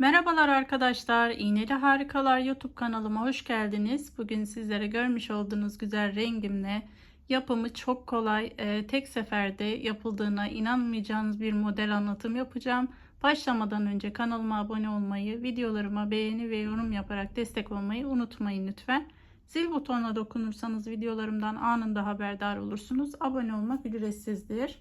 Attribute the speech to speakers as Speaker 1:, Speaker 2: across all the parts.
Speaker 1: Merhabalar arkadaşlar. İğneli Harikalar YouTube kanalıma hoş geldiniz. Bugün sizlere görmüş olduğunuz güzel rengimle yapımı çok kolay, e, tek seferde yapıldığına inanmayacağınız bir model anlatım yapacağım. Başlamadan önce kanalıma abone olmayı, videolarıma beğeni ve yorum yaparak destek olmayı unutmayın lütfen. Zil butonuna dokunursanız videolarımdan anında haberdar olursunuz. Abone olmak ücretsizdir.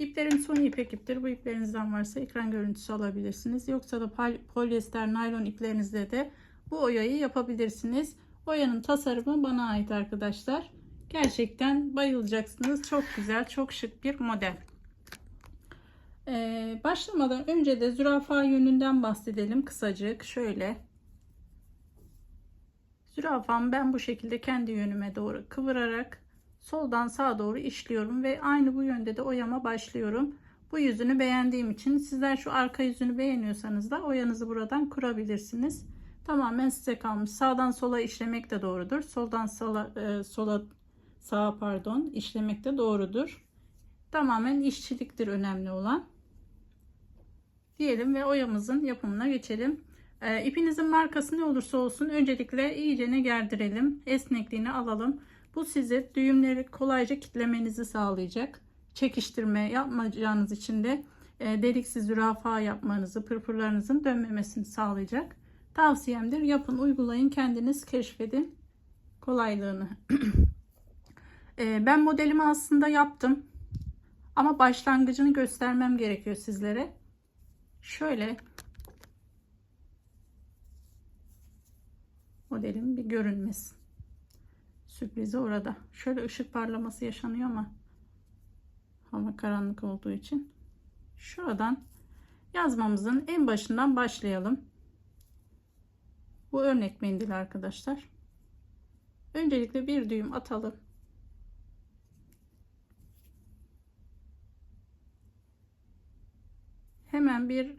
Speaker 1: İplerim suni ipek iptir. Bu iplerinizden varsa ekran görüntüsü alabilirsiniz. Yoksa da pol- polyester naylon iplerinizle de bu oyayı yapabilirsiniz. Oyanın tasarımı bana ait arkadaşlar. Gerçekten bayılacaksınız. Çok güzel, çok şık bir model. Ee, başlamadan önce de zürafa yönünden bahsedelim kısacık. Şöyle. Zürafamı ben bu şekilde kendi yönüme doğru kıvırarak soldan sağa doğru işliyorum ve aynı bu yönde de oyama başlıyorum. Bu yüzünü beğendiğim için sizler şu arka yüzünü beğeniyorsanız da oyanızı buradan kurabilirsiniz. Tamamen size kalmış. Sağdan sola işlemek de doğrudur. Soldan sola, e, sola sağa pardon işlemek de doğrudur. Tamamen işçiliktir önemli olan. Diyelim ve oyamızın yapımına geçelim. E, ipinizin markası ne olursa olsun öncelikle iyicene gerdirelim. Esnekliğini alalım. Bu size düğümleri kolayca kitlemenizi sağlayacak. Çekiştirme yapmayacağınız için de e, deliksiz zürafa yapmanızı, pırpırlarınızın dönmemesini sağlayacak. Tavsiyemdir. Yapın, uygulayın, kendiniz keşfedin kolaylığını. e, ben modelimi aslında yaptım. Ama başlangıcını göstermem gerekiyor sizlere. Şöyle modelim bir görünmesin sürprizi orada. Şöyle ışık parlaması yaşanıyor ama hava karanlık olduğu için. Şuradan yazmamızın en başından başlayalım. Bu örnek mendil arkadaşlar. Öncelikle bir düğüm atalım. Hemen bir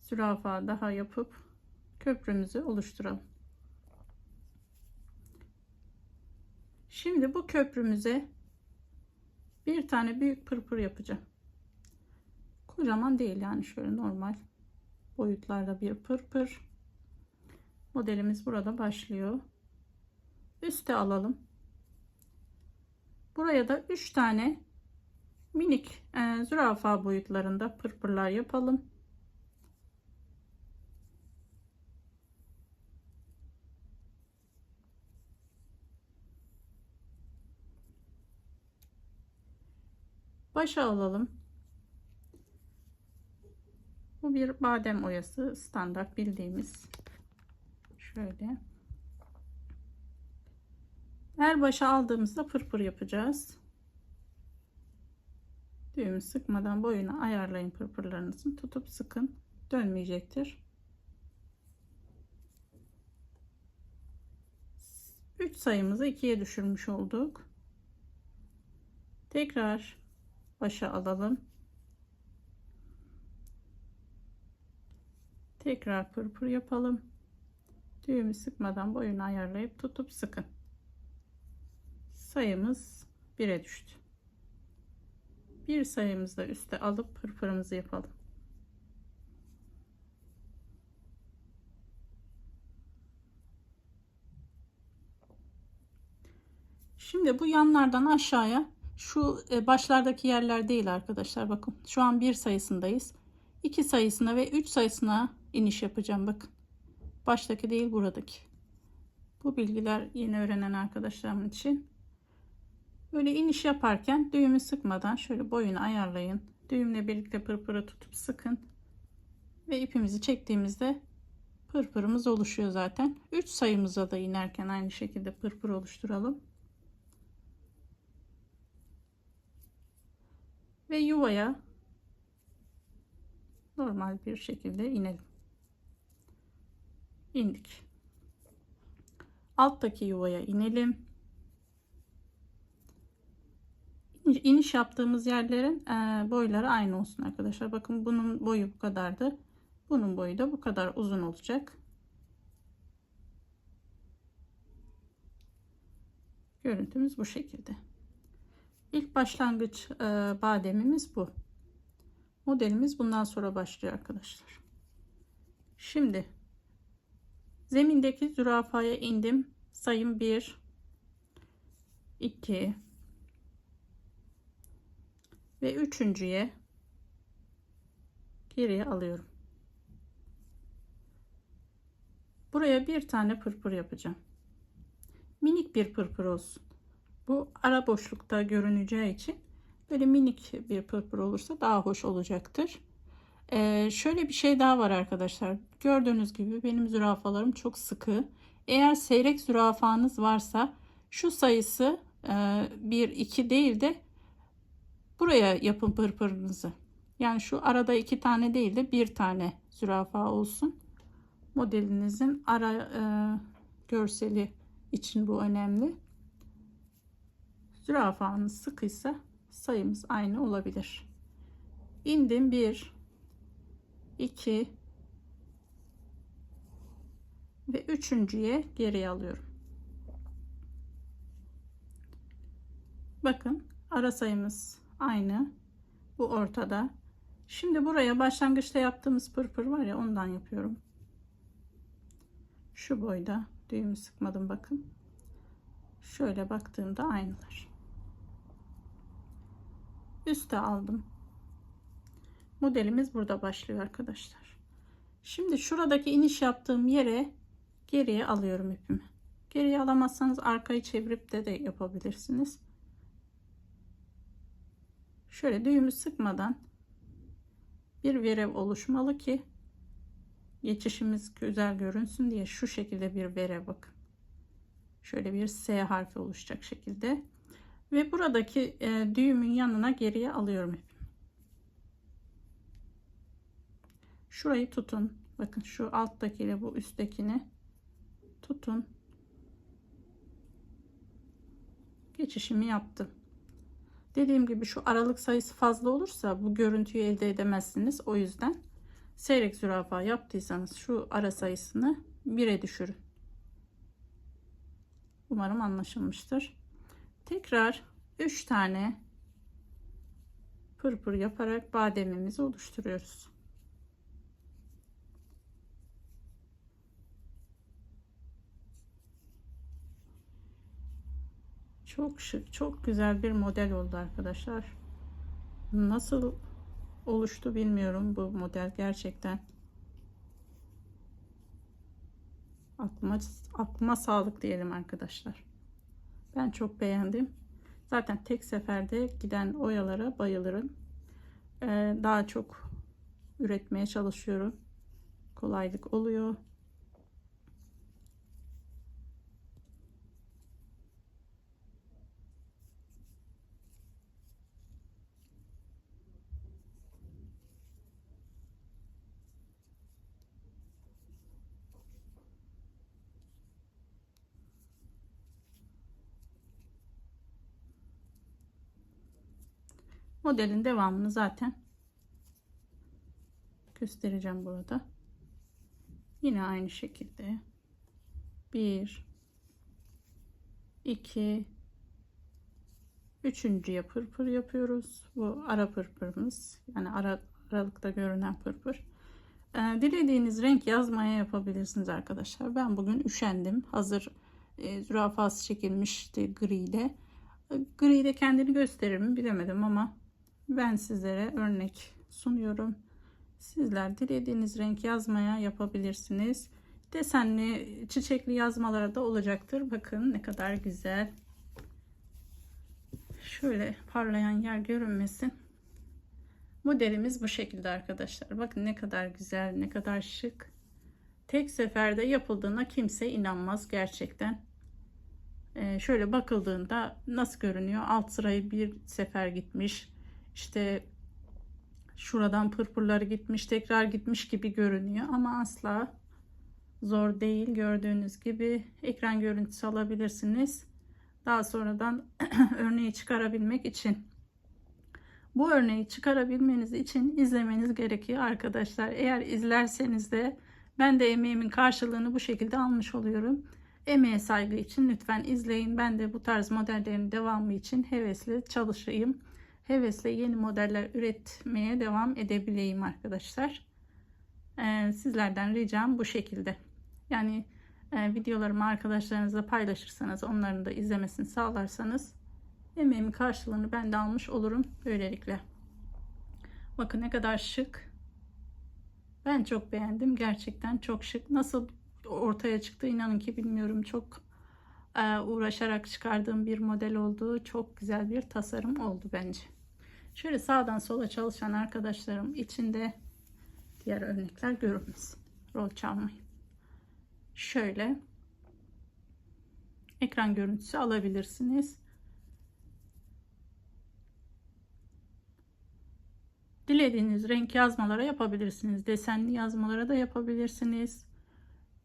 Speaker 1: zürafa daha yapıp köprümüzü oluşturalım. Şimdi bu köprümüze bir tane büyük pırpır yapacağım. Kocaman değil yani şöyle normal boyutlarda bir pırpır. Modelimiz burada başlıyor. Üste alalım. Buraya da 3 tane minik e, zürafa boyutlarında pırpırlar yapalım. Başa alalım. Bu bir badem oyası standart bildiğimiz. Şöyle. Her başa aldığımızda pırpır yapacağız. Düğümü sıkmadan boyuna ayarlayın pırpırlarınızı. Tutup sıkın. Dönmeyecektir. 3 sayımızı 2'ye düşürmüş olduk. Tekrar başa alalım. Tekrar pırpır yapalım. Düğümü sıkmadan boyunu ayarlayıp tutup sıkın. Sayımız 1'e düştü. Bir sayımızı da üste alıp pırpırımızı yapalım. Şimdi bu yanlardan aşağıya şu e, başlardaki yerler değil arkadaşlar. Bakın şu an bir sayısındayız. 2 sayısına ve 3 sayısına iniş yapacağım. Bakın. Baştaki değil buradaki. Bu bilgiler yeni öğrenen arkadaşlarım için. Böyle iniş yaparken düğümü sıkmadan şöyle boyunu ayarlayın. Düğümle birlikte pırpırı tutup sıkın. Ve ipimizi çektiğimizde pırpırımız oluşuyor zaten. 3 sayımıza da inerken aynı şekilde pırpır oluşturalım. Ve yuvaya normal bir şekilde inelim. İndik. Alttaki yuvaya inelim. İniş yaptığımız yerlerin e, boyları aynı olsun arkadaşlar. Bakın bunun boyu bu kadardı. Bunun boyu da bu kadar uzun olacak. Görüntümüz bu şekilde. İlk başlangıç e, bademimiz bu. Modelimiz bundan sonra başlıyor arkadaşlar. Şimdi zemindeki zürafaya indim. Sayım 1 2 ve üçüncüye geriye alıyorum. Buraya bir tane pırpır yapacağım. Minik bir pırpır olsun. Bu ara boşlukta görüneceği için böyle minik bir pırpır olursa daha hoş olacaktır. Ee, şöyle bir şey daha var arkadaşlar. Gördüğünüz gibi benim zürafalarım çok sıkı. Eğer seyrek zürafanız varsa şu sayısı e, 1 2 değil de buraya yapın pırpırınızı. Yani şu arada iki tane değil de bir tane zürafa olsun. Modelinizin ara e, görseli için bu önemli. Zürafanız sıkıysa sayımız aynı olabilir. İndim 1 2 ve üçüncüye geri alıyorum. Bakın ara sayımız aynı. Bu ortada. Şimdi buraya başlangıçta yaptığımız pırpır var ya ondan yapıyorum. Şu boyda düğümü sıkmadım bakın. Şöyle baktığımda aynılar. Üste aldım. Modelimiz burada başlıyor arkadaşlar. Şimdi şuradaki iniş yaptığım yere geriye alıyorum ipimi. Geriye alamazsanız arkayı çevirip de de yapabilirsiniz. Şöyle düğümü sıkmadan bir verev oluşmalı ki geçişimiz güzel görünsün diye şu şekilde bir verev bakın. Şöyle bir S harfi oluşacak şekilde. Ve buradaki e, düğümün yanına geriye alıyorum ipimi. Şurayı tutun. Bakın şu alttaki ile bu üsttekini tutun. Geçişimi yaptım. Dediğim gibi şu aralık sayısı fazla olursa bu görüntüyü elde edemezsiniz. O yüzden seyrek zürafa yaptıysanız şu ara sayısını 1'e düşürün. Umarım anlaşılmıştır. Tekrar 3 tane pırpır yaparak bademimizi oluşturuyoruz. Çok şık, çok güzel bir model oldu arkadaşlar. Nasıl oluştu bilmiyorum bu model gerçekten. Aklıma, aklıma sağlık diyelim arkadaşlar. Ben çok beğendim. Zaten tek seferde giden oyalara bayılırım. Ee, daha çok üretmeye çalışıyorum. Kolaylık oluyor. Modelin devamını zaten göstereceğim burada. Yine aynı şekilde 1 2 üçüncüye pırpır yapıyoruz. Bu ara pırpırımız. Yani ara, aralıkta görünen pırpır. Ee, dilediğiniz renk yazmaya yapabilirsiniz arkadaşlar. Ben bugün üşendim. Hazır e, zürafası çekilmişti gri ile. Gri de kendini gösterir mi bilemedim ama ben sizlere örnek sunuyorum. Sizler dilediğiniz renk yazmaya yapabilirsiniz. Desenli, çiçekli yazmalara da olacaktır. Bakın ne kadar güzel. Şöyle parlayan yer görünmesin. Modelimiz bu şekilde arkadaşlar. Bakın ne kadar güzel, ne kadar şık. Tek seferde yapıldığına kimse inanmaz gerçekten. Ee, şöyle bakıldığında nasıl görünüyor? Alt sırayı bir sefer gitmiş işte şuradan pırpırları gitmiş tekrar gitmiş gibi görünüyor ama asla zor değil. Gördüğünüz gibi ekran görüntüsü alabilirsiniz. Daha sonradan örneği çıkarabilmek için. Bu örneği çıkarabilmeniz için izlemeniz gerekiyor arkadaşlar. Eğer izlerseniz de ben de emeğimin karşılığını bu şekilde almış oluyorum. Emeğe saygı için lütfen izleyin. Ben de bu tarz modellerin devamı için hevesli çalışayım hevesle yeni modeller üretmeye devam edebileyim arkadaşlar. Ee, sizlerden ricam bu şekilde. Yani e, videolarımı arkadaşlarınızla paylaşırsanız, onların da izlemesini sağlarsanız emeğimin karşılığını ben de almış olurum böylelikle. Bakın ne kadar şık. Ben çok beğendim. Gerçekten çok şık. Nasıl ortaya çıktı inanın ki bilmiyorum. Çok uğraşarak çıkardığım bir model oldu. Çok güzel bir tasarım oldu bence. Şöyle sağdan sola çalışan arkadaşlarım içinde diğer örnekler görünmesin. Rol çalmayın. Şöyle ekran görüntüsü alabilirsiniz. Dilediğiniz renk yazmalara yapabilirsiniz. Desenli yazmalara da yapabilirsiniz.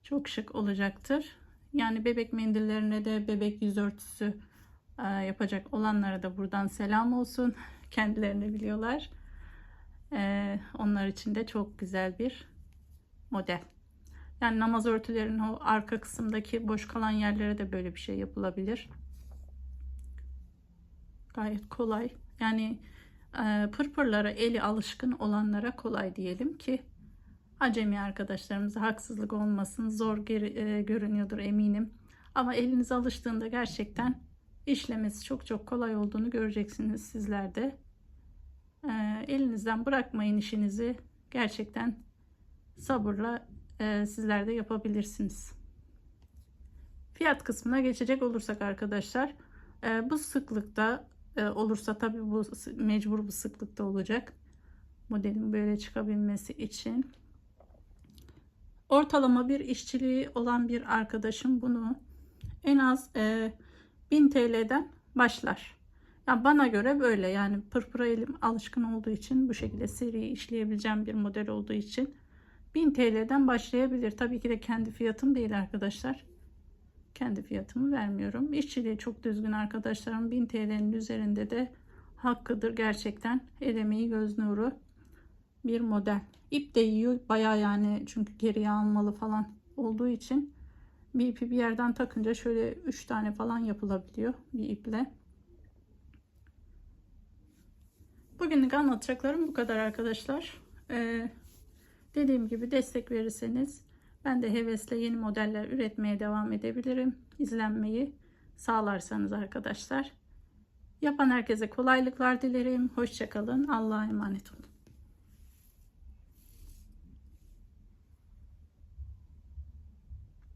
Speaker 1: Çok şık olacaktır. Yani bebek mendillerine de bebek yüz örtüsü e, yapacak olanlara da buradan selam olsun. Kendilerini biliyorlar. E, onlar için de çok güzel bir model. Yani namaz örtülerinin o arka kısımdaki boş kalan yerlere de böyle bir şey yapılabilir. Gayet kolay. Yani e, pırpırlara eli alışkın olanlara kolay diyelim ki acemi arkadaşlarımıza haksızlık olmasın. Zor geri, e, görünüyordur eminim. Ama eliniz alıştığında gerçekten işlemesi çok çok kolay olduğunu göreceksiniz sizler de. E, elinizden bırakmayın işinizi. Gerçekten sabırla e, sizler de yapabilirsiniz. Fiyat kısmına geçecek olursak arkadaşlar e, bu sıklıkta e, olursa tabi bu mecbur bu sıklıkta olacak. Modelin böyle çıkabilmesi için. Ortalama bir işçiliği olan bir arkadaşım bunu en az e, 1000 TL'den başlar. Ya bana göre böyle yani pırpıra elim alışkın olduğu için bu şekilde seri işleyebileceğim bir model olduğu için 1000 TL'den başlayabilir. Tabii ki de kendi fiyatım değil arkadaşlar. Kendi fiyatımı vermiyorum. İşçiliği çok düzgün arkadaşlarım. 1000 TL'nin üzerinde de hakkıdır gerçekten. El göz nuru bir model. İp de yiyor baya yani çünkü geriye almalı falan olduğu için bir ipi bir yerden takınca şöyle 3 tane falan yapılabiliyor bir iple. Bugünlük anlatacaklarım bu kadar arkadaşlar. Ee, dediğim gibi destek verirseniz ben de hevesle yeni modeller üretmeye devam edebilirim. İzlenmeyi sağlarsanız arkadaşlar. Yapan herkese kolaylıklar dilerim. Hoşçakalın. Allah'a emanet olun.